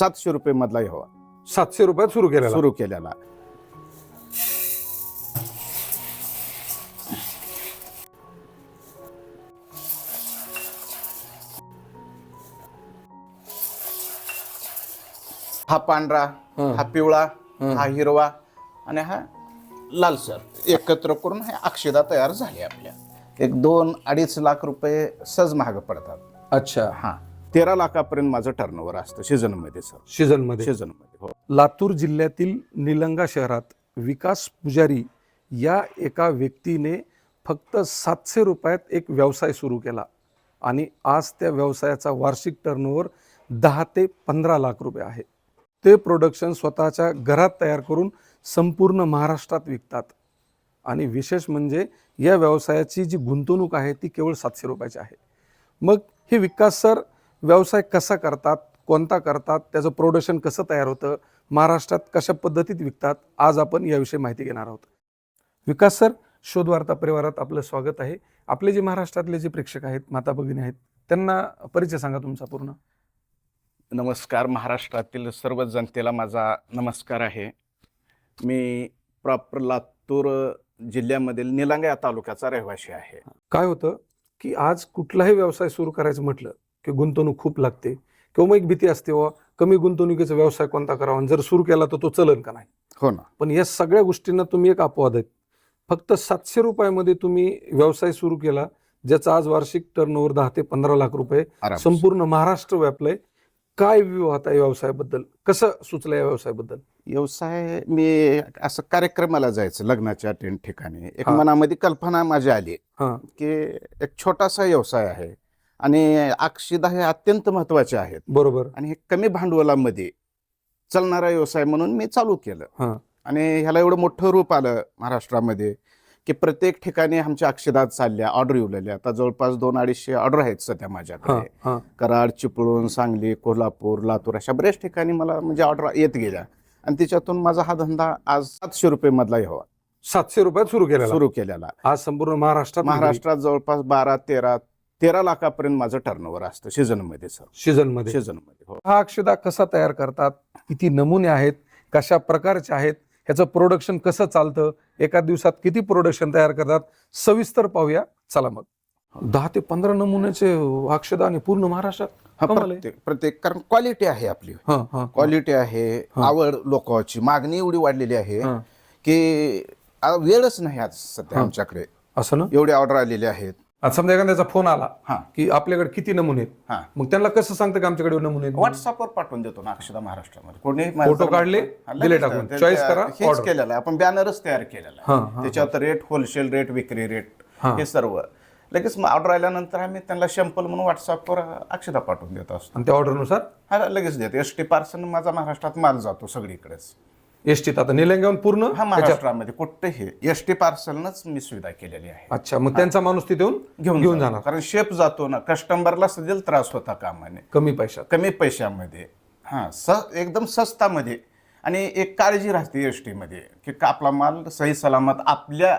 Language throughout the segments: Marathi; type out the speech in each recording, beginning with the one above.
सातशे रुपये मधला हवा. सातशे रुपयात सुरू केलेला. सुरू केलेला. हा पांढरा हं. पिवळा हं. हा हिरवा आणि हा लालसर. एकत्र करून हे अक्षदा तयार झाली आपल्या. एक दोन अडीच लाख रुपये सहज महाग पडतात. अच्छा. हा. तेरा लाखापर्यंत माझं टर्नओव्हर असतं सीझनमध्ये सर सीझनमध्ये सीझनमध्ये हो. लातूर जिल्ह्यातील निलंगा शहरात विकास पुजारी या एका व्यक्तीने फक्त सातशे रुपयात एक व्यवसाय सुरू केला आणि आज त्या व्यवसायाचा वार्षिक टर्नओव्हर दहा ते पंधरा लाख रुपये आहे. ते प्रोडक्शन स्वतःच्या घरात तयार करून संपूर्ण महाराष्ट्रात विकतात. आणि विशेष म्हणजे या व्यवसायाची जी गुंतवणूक आहे ती केवळ सातशे रुपयाची आहे. मग हे विकास सर व्यवसाय कसा करतात कोणता करतात त्याचं प्रोडक्शन कसं तयार होतं महाराष्ट्रात कशा पद्धतीत विकतात आज आपण याविषयी माहिती घेणार आहोत. विकास सर शोधवार्ता परिवारात आपलं स्वागत आहे. आपले जे महाराष्ट्रातले जे प्रेक्षक आहेत माता भगिनी आहेत त्यांना परिचय सांगा तुमचा पूर्ण. नमस्कार महाराष्ट्रातील सर्व जनतेला माझा नमस्कार आहे. मी प्रॉपर लातूर जिल्ह्यामधील निलंगा या तालुक्याचा रहिवासी आहे. काय होतं की आज कुठलाही व्यवसाय सुरू करायचं म्हटलं की गुंतवणूक खूप लागते. किंवा मग एक भीती असते व कमी गुंतवणुकीचा व्यवसाय कोणता करावा आणि जर सुरू केला तर तो चलन का नाही? हो ना. पण या सगळ्या गोष्टींना तुम्ही एक अपवाद आहेत. फक्त सातशे रुपयामध्ये तुम्ही व्यवसाय सुरू केला ज्याचा आज वार्षिक टर्नओव्हर दहा ते पंधरा लाख रुपये संपूर्ण महाराष्ट्र व्यापलंय. काय व्ह्यू या व्यवसायाबद्दल? कसं सुचलं या व्यवसायाबद्दल? व्यवसाय मी असं कार्यक्रमाला जायचं लग्नाच्या टेन ठिकाणी. एक. मनामध्ये कल्पना माझी आली की एक छोटासा व्यवसाय आहे. आणि अक्षिदा हे अत्यंत महत्त्वाचे आहेत. बरोबर. आणि हे कमी भांडवलामध्ये चालणारा व्यवसाय म्हणून मी चालू केलं. हा. आणि ह्याला एवढं मोठं रूप आलं महाराष्ट्रामध्ये की प्रत्येक ठिकाणी आमच्या अक्षदात चालल्या ऑर्डर येऊलेल्या आता जवळपास दोन अडीचशे ऑर्डर आहेत सध्या हा माझ्याकडे. हा कराड चिपळूण सांगली कोल्हापूर लातूर अशा बऱ्याच ठिकाणी मला म्हणजे ऑर्डर येत गेल्या. आणि त्याच्यातून माझा हा धंदा आज सातशे रुपये मधला हवा सातशे रुपयात सुरू केलेला. सुरू केलेला. आज संपूर्ण महाराष्ट्रात महाराष्ट्रात जवळपास बारा तेरा तेरा लाखापर्यंत माझं टर्नओव्हर असतं सीझनमध्ये सर सीझनमध्ये सीझनमध्ये हो. हा अक्षदा कसा तयार करतात? किती नमुने आहेत? कशा प्रकारचे आहेत? ह्याचं प्रोडक्शन कसं चालतं? एका दिवसात किती प्रोडक्शन तयार करतात? सविस्तर पाहूया. चला मग. दहा ते पंधरा नमुन्याचे अक्षदा आणि पूर्ण महाराष्ट्रात हा, कमाल आहे. प्रत्येक प्रत्येक कारण क्वालिटी आहे आपली. हा हा क्वालिटी आहे हा. आवड लोकांची. मागणी एवढी वाढलेली आहे हा. की आ, वेळच नाही आज सध्या हा. आमच्याकडे. असं ना? एवढे ऑर्डर आलेले आहेत. आता समजा एखाद्याचा फोन आला हा. की आपल्याकडे किती नमुने आहेत? हा. मग त्यांना कसं सांगतं की आमच्याकडे नमुने आहेत? व्हॉट्सअपवर पाठवून देतो ना अक्षदा महाराष्ट्रामध्ये. कोणी फोटो काढले, हा, दिले टाकून. ते- Choice ते- करा, हेच order. केलेलं आहे. आपण बॅनरच तयार केलेला हा, आहे हा, त्याच्यात रेट होलसेल रेट विक्री रेट हा. हे सर्व. लगेच ऑर्डर आल्यानंतर आम्ही त्यांना शॅम्पल म्हणून व्हॉट्सअपवर अक्षदा पाठवून देत असतो. आणि त्या ऑर्डरनुसार हा लगेच देतो. एस टी पार्सल माझा महाराष्ट्रात माल जातो सगळीकडेच. एस टीत आता निलंग्याहून पूर्ण हा महाराष्ट्रामध्ये कुठेही एस टी पार्सलनच मी सुविधा केलेली आहे. अच्छा मग त्यांचा माणूस तिथे येऊन घेऊन घेऊन. जाणार. कारण शेप जातो ना कस्टमरला सदैल त्रास होता कामाने. कमी पैशात. कमी पैशामध्ये. हा स एकदम स्वस्तामध्ये आणि एक काळजी राहते एसमध्ये की का आपला माल सही सलामत आपल्या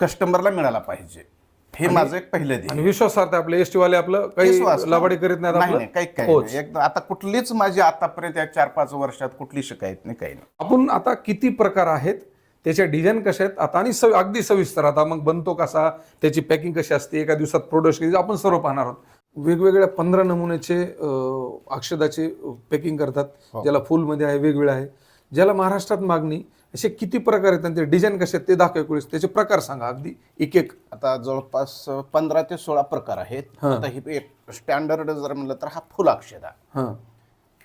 कस्टमरला मिळाला पाहिजे. हे माझं एक पहिलं ध्येय. आणि विश्वासार्थ आपले एस टी वाले आपलं काही. लाभाडी करीत नाहीत नाही आपलं नाही, काही काही होच. नाही. एकदम आता कुठलीच माझी आतापर्यंत या चार पाच वर्षात कुठली शिकायत नाही काही नाही आपण आता किती प्रकार आहेत त्याच्या डिझाईन कशा आहेत आता आणि सव- अगदी सविस्तर आता मग बनतो कसा त्याची पॅकिंग कशी असते एका दिवसात प्रोडक्ट कशी आपण सर्व पाहणार आहोत वेगवेगळ्या पंधरा नमुन्याचे अं, अक्षदाचे पॅकिंग करतात हो. ज्याला फुलमध्ये आहे वेगवेगळं आहे ज्याला महाराष्ट्रात मागणी असे किती प्रकार आहेत आणि ते डिझाईन कसे आहेत ते दाखवा एकोणीस त्याचे प्रकार सांगा अगदी. एक एक. आता जवळपास पंधरा ते सोळा प्रकार आहेत. हा. आता ही एक स्टँडर्ड जर म्हणलं तर हा फुल अक्षदा. हां.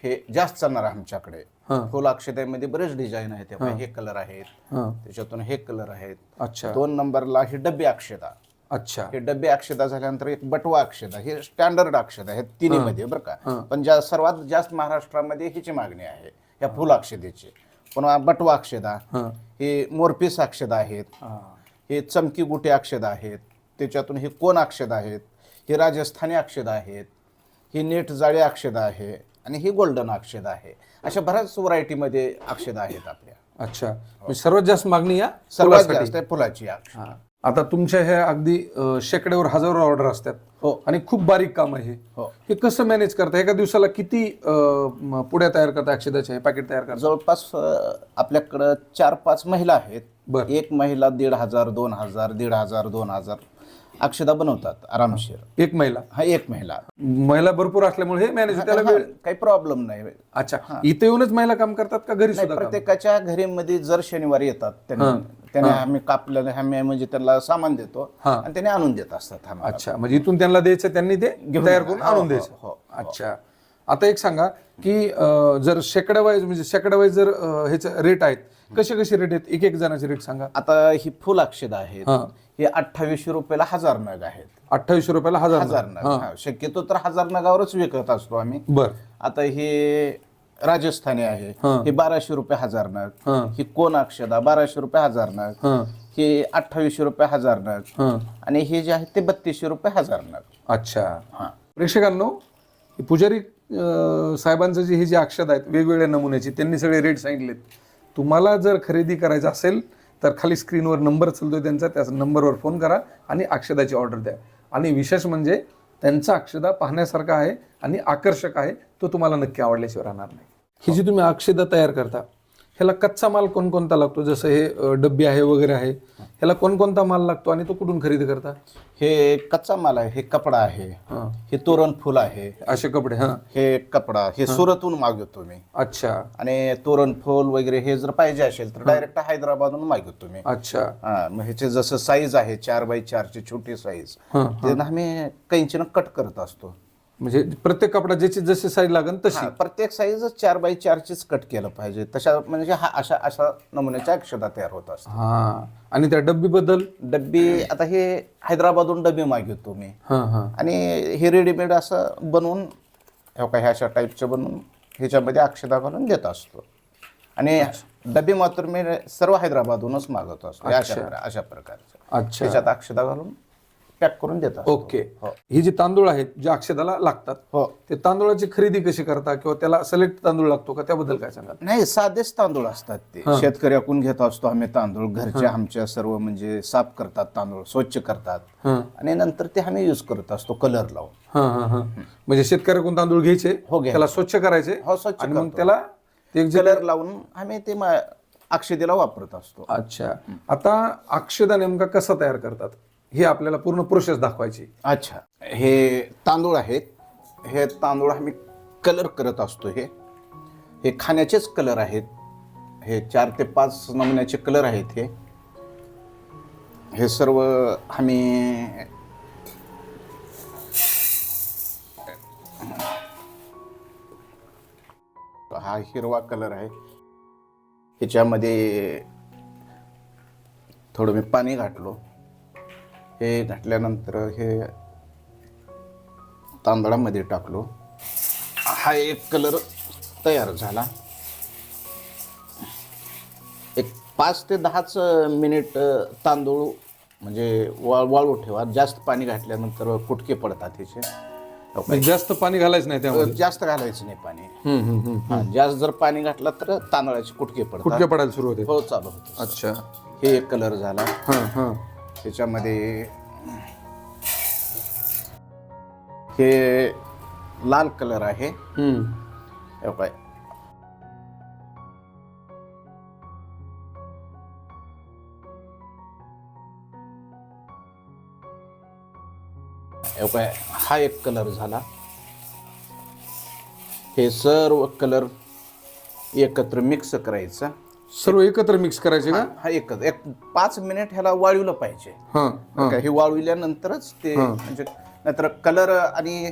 हे जास्त चालणार आहे आमच्याकडे. हां. फुल अक्षदामध्ये बरेच डिझाईन आहेत. हे. हे कलर आहेत. हां. त्याच्यातून हे कलर आहेत. अच्छा. दोन नंबरला ही डब्बी अक्षदा. अच्छा. हे डब्बे अक्षदा झाल्यानंतर एक बटवा अक्षदा. हे स्टँडर्ड अक्षदा हे. तिन्ही मध्ये बरं का? हां. पण ज्या सर्वात जास्त महाराष्ट्रामध्ये हिची मागणी आहे. या फुल अक्षदेची. पुन्हा बटवा अक्षदा. हां. हे मोरपीस अक्षदा आहेत. हां. चमकी गुटे अक्षद आहेत. त्याच्यातून हे कोण अक्षद आहेत? हे राजस्थानी अक्षद आहेत. ही नेट जाळी अक्षद आहे आणि ही गोल्डन अक्षद आहे. अशा बऱ्याच व्हरायटीमध्ये अक्षद आहेत आपल्या. अच्छा. म्हणजे सर्वात जास्त मागणी या सर्वात फुलासाठी. जास्त आहे फुलाची अक्षद. हा. आता तुमच्या ह्या अगदी अं, शेकड्यावर हजारो ऑर्डर असतात. हो. आणि खूप बारीक काम आहे हे. हो. हे कसं मॅनेज करता? एका दिवसाला किती अं, म, पुड्या तयार करता? अक्षदाच्या हे पॅकेट तयार करता? जवळपास अ, आपल्याकडं चार पाच महिला आहेत. बर. एक महिला दीड हजार दोन हजार दीड हजार दोन हजार. अक्षदा बनवतात आरामशीर एक महिला? हा एक महिला. महिला भरपूर असल्यामुळे हे मॅनेज त्याला हा, वेळ काही प्रॉब्लेम नाही. अच्छा इथे येऊनच महिला काम करतात का घरी नाही, सुद्धा काम? प्रत्येकाच्या घरीमध्ये जर शनिवारी येतात त्यांनी त्याने आम्ही कापलेलं आम्ही म्हणजे त्यांना सामान देतो हा. आणि त्याने आणून देत असतात आम्हाला. अच्छा म्हणजे इथून त्यांना द्यायचं त्यांनी ते तयार करून हो, आणून हो, द्यायचं. हो, अच्छा. आता एक सांगा की अं, जर शेकडा वाईज म्हणजे शेकडा वाईज जर अं, ह्याचे रेट आहेत कसे कसे रेट आहेत? एक एक जणाचे रेट सांगा. आता ही फुल अक्षदा आहेत. हा. हे अठ्ठावीसशे रुपयाला हजार नग आहेत. अठ्ठावीसशे रुपयाला हजार हजार नग. हा, शक्यतो तर हजार नगावरच विकत असतो आम्ही. बर. आता हे राजस्थानी आहे. हा. हे बाराशे रुपये हजार नग. हा. ही कोण अक्षदा? बाराशे रुपये हजार नग. हा. हे अठ्ठावीसशे रुपये हजार नग. हा. आणि हे जे आहे ते बत्तीसशे रुपये हजार नग. अच्छा. हा. प्रेक्षकांनो हे पुजारी अं, साहेबांचं जे हे जे अक्षद आहेत वेगवेगळ्या नमुन्याची त्यांनी सगळे रेट सांगितलेत. तुम्हाला जर खरेदी करायचं असेल तर खाली स्क्रीनवर नंबर चालतोय त्यांचा त्या नंबरवर फोन करा आणि अक्षदाची ऑर्डर द्या. आणि विशेष म्हणजे त्यांचा अक्षदा पाहण्यासारखा आहे आणि आकर्षक आहे तो तुम्हाला नक्की आवडल्याशिवाय राहणार नाही. ही जी तुम्ही अक्षदा तयार करता ह्याला कच्चा माल कोणकोणता लागतो? जसं हे डब्बी आहे वगैरे आहे ह्याला कोणकोणता माल लागतो आणि तो कुठून खरेदी करता? हे कच्चा माल आहे हे कपडा आहे हां. हे तोरण फुल आहे. असे कपडे हां. हे कपडा हे सुरतहून मागवतो मी. अच्छा. आणि तोरण फुल वगैरे हे जर पाहिजे असेल तर डायरेक्ट हैदराबादहून मागवतो मी. अच्छा. हा मग ह्याचे जसं साईज आहे चार बाय चारची छोटी साईज ते आम्ही कैंचीनं कट करत असतो. म्हणजे प्रत्येक कपडा ज्याची जशी साईज लागेल तशी. हा, प्रत्येक साईज चार बाय चारचीच कट केलं पाहिजे. तशा म्हणजे हा अशा अशा नमुन्याच्या अक्षता तयार होत असतात. हा. आणि त्या डब्बी बद्दल? डब्बी आता हे हैदराबादहून डबे मागवतो मी. हा हा. आणि हे रेडीमेड असं बनवून हे काय ह्या अशा टाईपचं बनवून ह्याच्यामध्ये अक्षता घालून देत असतो. आणि डबे मात्र मी सर्व हैदराबादहूनच मागवतो असतो. हे अशा अशा प्रकारचं. अच्छा. त्याच्यात अक्षता घालून पॅक करून देत असतो ओके. हो. ही जी तांदूळ आहेत जे अक्षदाला लागतात हो. ते तांदूळाची खरेदी कशी करता किंवा त्याला सिलेक्ट तांदूळ लागतो का? त्याबद्दल काय सांगाल? नाही साधेच तांदूळ असतात ते. शेतकऱ्याकडून घेत असतो आम्ही तांदूळ. घरच्या आमच्या सर्व म्हणजे साफ करतात तांदूळ स्वच्छ करतात. हा. आणि नंतर ते आम्ही यूज करत असतो कलर लावून. हा हा हा. म्हणजे शेतकऱ्याकडून तांदूळ घ्यायचे हो. त्याला स्वच्छ करायचे हो स्वच्छ आणि मग त्याला ते एक जे- कलर लावून आम्ही ते मा- अक्षतेला वापरत असतो. अच्छा. आता अक्षदा नेमका कसा तयार करतात? हे आपल्याला पूर्ण प्रोसेस दाखवायची. अच्छा. हे तांदूळ आहेत. हे तांदूळ आम्ही कलर करत असतो हे. हे खाण्याचेच कलर आहेत. हे चार ते पाच नमुन्याचे कलर आहेत हे. हे सर्व आम्ही हा हिरवा कलर आहे. ह्याच्यामध्ये थोडं मी पाणी घातलो. हे घातल्यानंतर हे तांदळामध्ये टाकलो. हा एक कलर तयार झाला. एक पाच ते दहाच मिनिट तांदूळ म्हणजे वाळ वाळू ठेवा. जास्त पाणी घातल्यानंतर कुटके पडतात त्याचे जास्त पाणी घालायचं नाही जास्त घालायचं नाही पाणी. जास्त जर पाणी घातलं तर तांदळाचे कुटके पडतात. कुठके पडायला सुरू होते. हो चालू होतं. अच्छा. हे एक कलर झाला. त्याच्यामध्ये हे लाल कलर आहे. हम्म. हे काय हे काय हा एक कलर झाला. हे सर्व कलर एकत्र मिक्स करायचं. सर्व एकत्र मिक्स करायचे का? हा एकच. एक पाच मिनिट ह्याला वाळवलं पाहिजे. हा हा. हे वाळविल्यानंतरच ते म्हणजे नाहीतर कलर आणि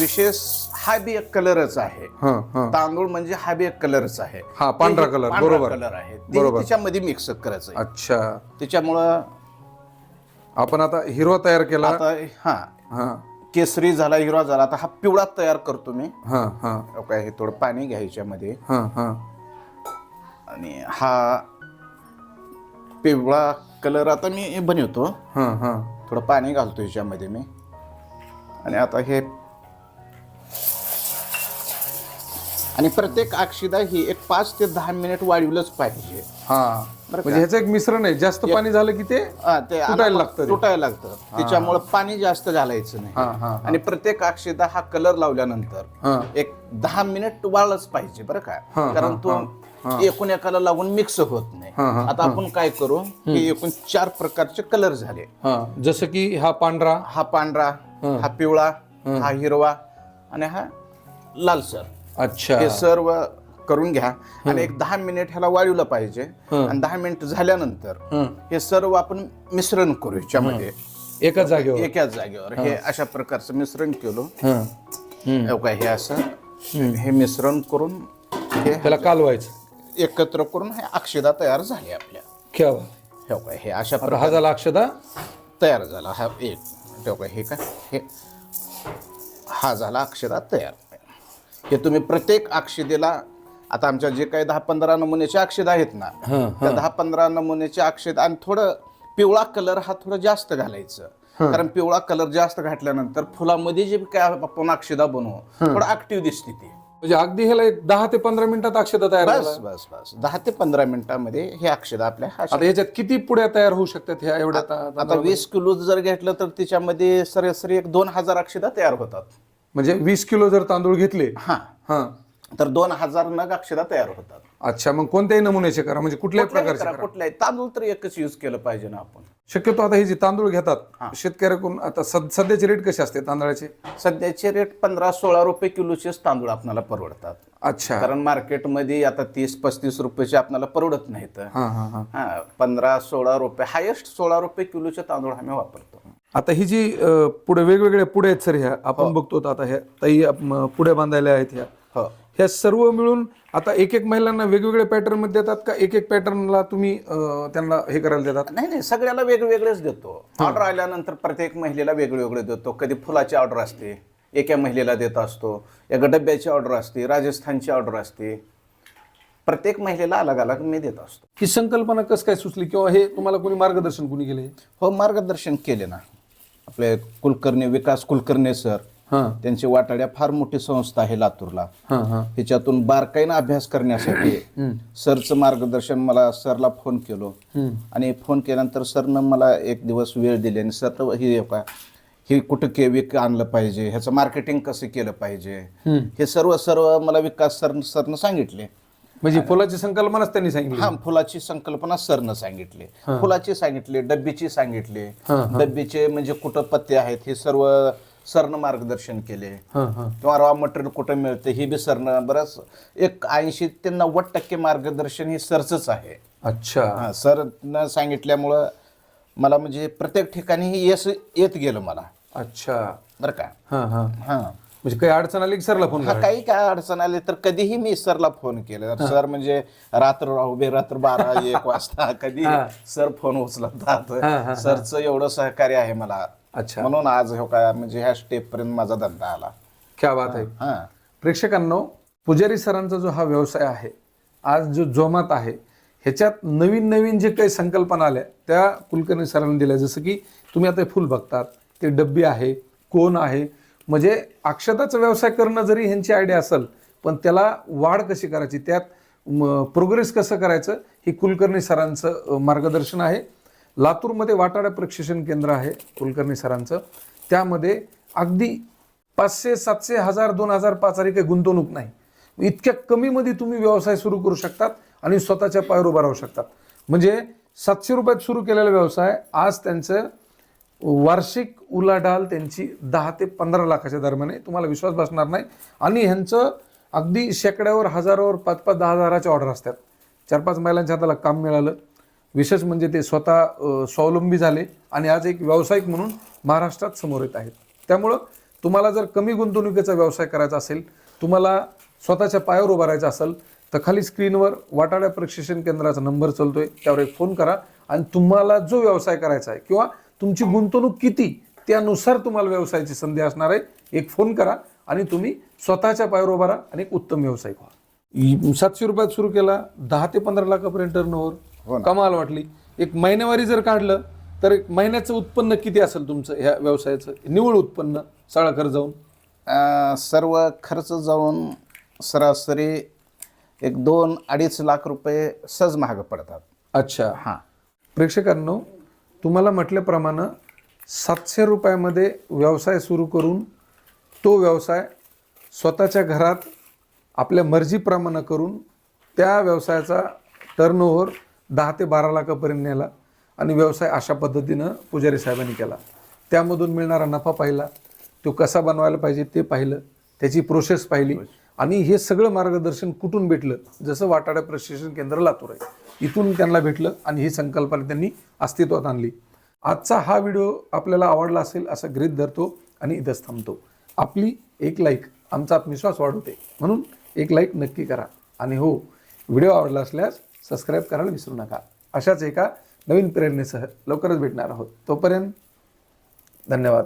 विशेष हा बी एक कलरच आहे. हा हा. तांदूळ म्हणजे हा बी एक कलरच आहे. हा, पांढरा color, बरोबर. कलर आहे. ते बरोबर. त्याच्यामध्ये मिक्स करायचं आहे. अच्छा. त्याच्यामुळं आपण आता हिरवा तयार केला. आता हा. हा. केसरी झाला हिरवा झाला. आता हा पिवळा तयार करतो मी. हा हा. काय हे थोडं पाणी घ्यायच्या मध्ये हा हा. आणि हा पिवळा कलर आता मी बनवतो. हा हा. थोडं पाणी घालतो ह्याच्यामध्ये मी. आणि आता हे आणि प्रत्येक अक्षिदा ही एक पाच ते दहा मिनिट वाढवलंच पाहिजे. हा. बरं म्हणजे ह्याचं एक मिश्रण आहे. जास्त पाणी झालं की ते हा, ते तुटायला लागतं ते. तुटायला लागतं. त्याच्यामुळे पाणी जास्त घालायचं हा, हा, नाही आणि प्रत्येक अक्षिदा हा कलर लावल्यानंतर हा. एक दहा मिनिट वाळच पाहिजे बरं का? हा, कारण हा, तो एकूण एकाला लागून मिक्स होत नाही. आता आपण काय करू हे एकूण चार प्रकारचे कलर झाले. हा. जसं की हा पांढरा हा पांढरा हा. पिवळा हा. हिरवा आणि हा लालसर अच्छा. हे सर्व करून घ्या आणि एक दहा मिनिट ह्याला वाळवलं पाहिजे. आणि दहा मिनिट झाल्यानंतर हं. सर्व आपण मिश्रण करू ह्याच्यामध्ये एकाच जागेवर. एकाच जागेवर. हे अशा प्रकारचं मिश्रण केलं. हे. असं. हे मिश्रण करून हे त्याला कालवायचं. एकत्र करून हे अक्षदा तयार झाले आपल्या. ठेवा. हे बघा, हे अशा आता हा झाला अक्षदा. तयार झाला. हा एक हे बघा, हे काय हे हा झाला अक्षरा तयार. हे तुम्ही प्रत्येक अक्षदेला आता आमच्या जे काही दहा पंधरा नमुन्याचे अक्षद आहेत ना हं, त्या दहा पंधरा नमुन्याचे अक्षद आणि थोडं पिवळा कलर हा थोडं जास्त घालायचं. कारण पिवळा कलर जास्त घातल्यानंतर फुलामध्ये जे काय आपण अक्षदा बनवू थोडं ऍक्टिव्ह दिसते ती. म्हणजे अगदी ह्याला एक दहा ते पंधरा मिनिटात अक्षदा तयार बस बस बस. दहा ते पंधरा मिनिटामध्ये हे अक्षदा आपल्या आता याच्यात किती पुड्या तयार होऊ शकतात ह्या एवढ्या ता- आता वीस किलो जर घेतलं तर त्याच्यामध्ये सरासरी एक दोन हजार अक्षदा तयार होतात. म्हणजे वीस किलो जर तांदूळ घेतले हा. हा. तर दोन हजार नग अक्षदा तयार होतात. अच्छा मग कोणत्याही नमुन्याचे करा म्हणजे कुठल्याही कुठल्याही प्रकारचे करा, करा. कुठल्याही. तांदूळ तर एकच यूज केलं पाहिजे ना आपण. शक्यतो आता हे जे तांदूळ घेतात शेतकऱ्याकडून आता सध्याचे रेट कसे असते तांदळाचे? सध्याचे रेट पंधरा सोळा रुपये किलोचेच तांदूळ आपल्याला परवडतात. अच्छा. कारण मार्केटमध्ये आता तीस पस्तीस रुपयेचे आपल्याला परवडत नाहीत. हा हा हा. हा पंधरा सोळा रुपये हायेस्ट सोळा रुपये किलोचे तांदूळ आम्ही वापरतो. आता ही जी पुढे वेगवेगळ्या पुढे आहेत सर ह्या. आपण बघतो आता ह्या ताई पुढे बांधायला आहेत ह्या. हो. ह्या सर्व मिळून आता एक एक महिलांना वेगवेगळे पॅटर्नमध्ये देतात का? एक एक पॅटर्नला तुम्ही अ, त्यांना हे करायला देतात? नाही नाही सगळ्याला वेगवेगळेच देतो. ऑर्डर आल्यानंतर प्रत्येक महिलेला वेगवेगळे देतो. कधी फुलाची ऑर्डर असते एका महिलेला देत असतो एका डब्याची ऑर्डर असते राजस्थानची ऑर्डर असते. प्रत्येक महिलेला अलग अलग मी देत असतो. ही संकल्पना कसं काय सुचली? किंवा हे तुम्हाला कोणी मार्गदर्शन कोणी केले हो मार्गदर्शन केले ना. आपले कुलकर्णी विकास कुलकर्णी सर त्यांची वाटाड्या फार मोठी संस्था आहे लातूरला. हां हां. त्याच्यातून बारकाईनं अभ्यास करण्यासाठी सरचं मार्गदर्शन मला सरला फोन केलो. आणि फोन केल्यानंतर सरनं मला एक दिवस वेळ दिली आणि सर ही का हे कुठं के विक आणलं पाहिजे? ह्याचं मार्केटिंग कसं केलं पाहिजे? हे सर्व सर्व मला विकास सर सरनं सांगितले. म्हणजे फुलाची संकल्पनाच त्यांनी सांगितली. हा फुलाची संकल्पना सरनं सांगितली. फुलाची सांगितली डब्बीची सांगितली. डब्बीचे म्हणजे कुठं पत्ते आहेत हे सर्व सरनं मार्गदर्शन केले. किंवा रॉ मटेरियल कुठं मिळतं हे बी सरनं बरंच एक ऐंशी ते नव्वद टक्के मार्गदर्शन हे सरचंच आहे. अच्छा. सरनं सांगितल्यामुळं मला म्हणजे प्रत्येक ठिकाणी हे यश येत गेलं मला. अच्छा. बरं का? हां हां. हां. म्हणजे काही अडचण आली की सरला फोन हा काही काय अडचण आली तर कधीही मी सरला फोन केला. सर म्हणजे रात्र उभे रात्र बारा एक वाजता. कधी सर फोन उचलतात. सरचं एवढं सहकार्य आहे मला. अच्छा. म्हणून आज हो काय म्हणजे ह्या स्टेप पर्यंत माझा धंदा आला. क्या बात आहे. हा. प्रेक्षकांनो पुजारी सरांचा जो हा व्यवसाय आहे आज जो जोमात आहे ह्याच्यात नवीन नवीन जे काही संकल्पना आल्या त्या कुलकर्णी सरांनी दिल्या. जसं की तुम्ही आता फुल बघतात ते डब्बी आहे कोण आहे. म्हणजे अक्षताचा व्यवसाय करणं जरी ह्यांची आयडिया असेल पण त्याला वाढ कशी करायची त्यात प्रोग्रेस कसं करायचं ही कुलकर्णी सरांचं मार्गदर्शन आहे. लातूरमध्ये वाटाडा प्रशिक्षण केंद्र आहे कुलकर्णी सरांचं. त्यामध्ये अगदी पाचशे सातशे हजार दोन हजार पाच हजार काही गुंतवणूक नाही. इतक्या कमीमध्ये तुम्ही व्यवसाय सुरू करू शकतात आणि स्वतःच्या पायावर उभा राहू शकतात. म्हणजे सातशे रुपयात सुरू केलेला व्यवसाय आज त्यांचं वार्षिक उलाढाल त्यांची दहा ते पंधरा लाखाच्या दरम्यान आहे. तुम्हाला विश्वास बसणार नाही. आणि ह्यांचं अगदी शेकड्यावर हजारावर पाच पाच दहा हजाराच्या ऑर्डर असतात. चार पाच महिलांच्या हाताला काम मिळालं. विशेष म्हणजे ते स्वतः स्वावलंबी झाले आणि आज एक व्यावसायिक म्हणून महाराष्ट्रात समोर येत आहेत. त्यामुळं तुम्हाला जर कमी गुंतवणुकीचा व्यवसाय करायचा असेल तुम्हाला स्वतःच्या पायावर उभारायचं असेल तर खाली स्क्रीनवर वाटाड्या प्रशिक्षण केंद्राचा नंबर चालतोय त्यावर एक फोन करा आणि तुम्हाला जो व्यवसाय करायचा आहे किंवा तुमची गुंतवणूक किती त्यानुसार तुम्हाला व्यवसायाची संधी असणार आहे एक फोन करा आणि तुम्ही स्वतःच्या पायावर उभारा आणि एक उत्तम व्यावसायिक व्हा. सातशे रुपयात सुरू केला दहा ते पंधरा लाखापर्यंत हो कमाल वाटली. एक महिन्यावारी जर काढलं तर एक महिन्याचं उत्पन्न किती असेल तुमचं ह्या व्यवसायाचं? निव्वळ उत्पन्न सगळा खर्च जाऊन? अं, सर्व खर्च जाऊन सरासरी एक दोन अडीच लाख रुपये सहज महाग पडतात. अच्छा. हां. प्रेक्षकांनो तुम्हाला म्हटल्याप्रमाणे सातशे रुपयामध्ये व्यवसाय सुरू करून तो व्यवसाय स्वतःच्या घरात आपल्या मर्जीप्रमाणे करून त्या व्यवसायाचा टर्नओव्हर दहा ते बारा लाखापर्यंत नेला आणि व्यवसाय अशा पद्धतीनं पुजारी साहेबांनी केला. त्यामधून मिळणारा नफा पाहिला तो कसा बनवायला पाहिजे ते पाहिलं त्याची प्रोसेस पाहिली आणि हे सगळं मार्गदर्शन कुठून भेटलं? जसं वाटाडा प्रशिक्षण केंद्र लातूर आहे. इथून त्यांना भेटलं आणि ही संकल्पना त्यांनी अस्तित्वात आणली. आजचा हा व्हिडिओ आपल्याला आवडला असेल असं ग्रीत धरतो आणि इथंच थांबतो. आपली एक लाईक आमचा आत्मविश्वास वाढवते. म्हणून एक लाईक नक्की करा. आणि हो व्हिडिओ आवडला असल्यास सबस्क्राईब करायला विसरू नका. अशाच एका नवीन प्रेरणेसह लवकरच भेटणार आहोत. तोपर्यंत धन्यवाद.